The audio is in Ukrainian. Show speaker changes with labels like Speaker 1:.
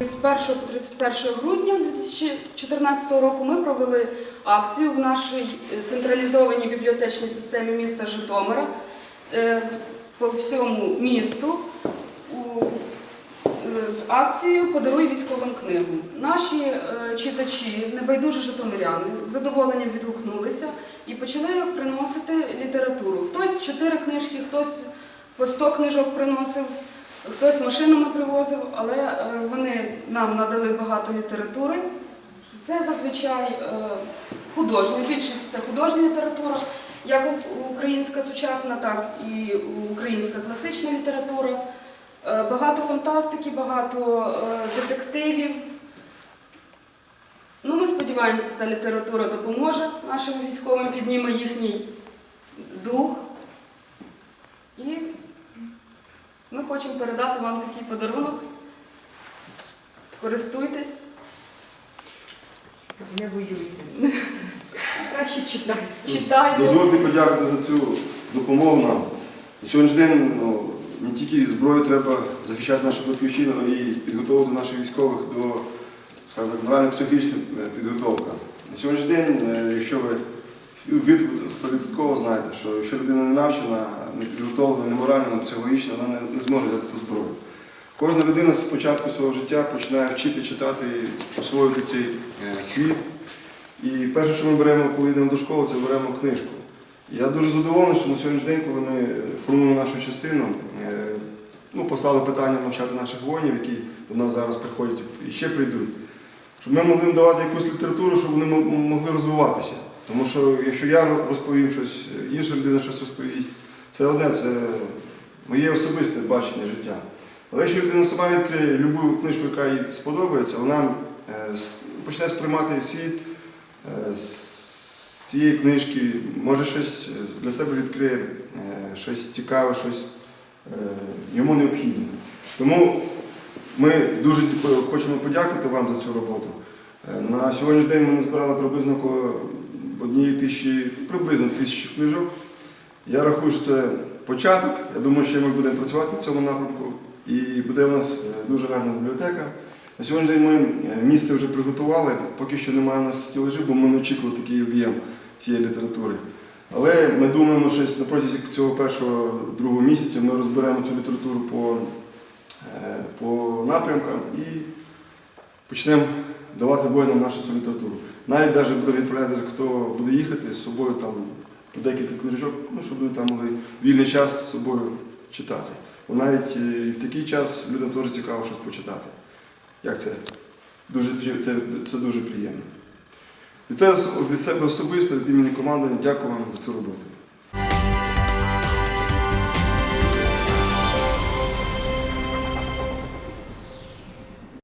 Speaker 1: З 1 по 31 грудня 2014 року ми провели акцію в нашій е, централізованій бібліотечній системі міста Житомира е, по всьому місту е, з акцією Подаруй військовим книгу. Наші читачі, небайдужі житомиряни, з задоволенням відгукнулися і почали приносити літературу. Хтось чотири книжки, хтось по 100 книжок приносив. Хтось машинами привозив, але е, вони нам надали багато літератури. Це зазвичай е, художня, більшість це художня література, як українська сучасна, так і українська класична література. Е, Багато фантастики, багато детективів. Ну, ми сподіваємося, ця література допоможе нашим військовим, підніме їхній дух. І ми хочемо передати вам такий подарунок. Користуйтесь.
Speaker 2: Не воюйте. Краще читай.
Speaker 1: Читайте.
Speaker 3: Дозвольте подякувати за цю допомогу нам. На сьогоднішній день ну, не тільки зброю треба захищати нашу батьківщину, але і підготовити наших військових до скажімо морально-психічної е, підготовки. На сьогоднішній день, е, якщо ви від 100% знаєте, що якщо людина не навчена, не підготовлена, не морально, психологічно, вона не, зможе взяти ту зброю. Кожна людина з початку свого життя починає вчити читати і освоювати цей е, світ. І перше, що ми беремо, коли йдемо до школи, це беремо книжку. Я дуже задоволений, що на сьогоднішній день, коли ми формуємо нашу частину, е, ну, послали питання навчати наших воїнів, які до нас зараз приходять і ще прийдуть, щоб ми могли їм давати якусь літературу, щоб вони могли розвиватися. Тому що якщо я розповім щось, інша людина щось розповість, це одне, це моє особисте бачення життя. Але якщо людина сама відкриє будь-яку книжку, яка їй сподобається, вона е, почне сприймати світ е, з цієї книжки, може щось для себе відкриє, е, щось цікаве, щось е, йому необхідне. Тому ми дуже хочемо подякувати вам за цю роботу. Е, На сьогоднішній день ми назбирали приблизно коло однієї тисячі, приблизно тисячі книжок. Я рахую, що це початок. Я думаю, що ми будемо працювати в цьому напрямку. І буде у нас е, дуже гарна бібліотека. На сьогоднішній день ми е, місце вже приготували, поки що немає у нас стілажів, бо ми не очікували такий об'єм цієї літератури. Але ми думаємо, що на протязі цього першого другого місяця ми розберемо цю літературу по, е, по напрямкам і почнемо давати воїнам нашу цю літературу. Навіть навіть буде відправляти, хто буде їхати з собою там декілька книжок, ну, щоб вони там могли вільний час з собою читати. Бо навіть е, і в такий час людям теж цікаво щось почитати. Як це? Дуже, це, це дуже приємно. Від, те- від себе особисто, від імені команди, дякую вам за цю роботу.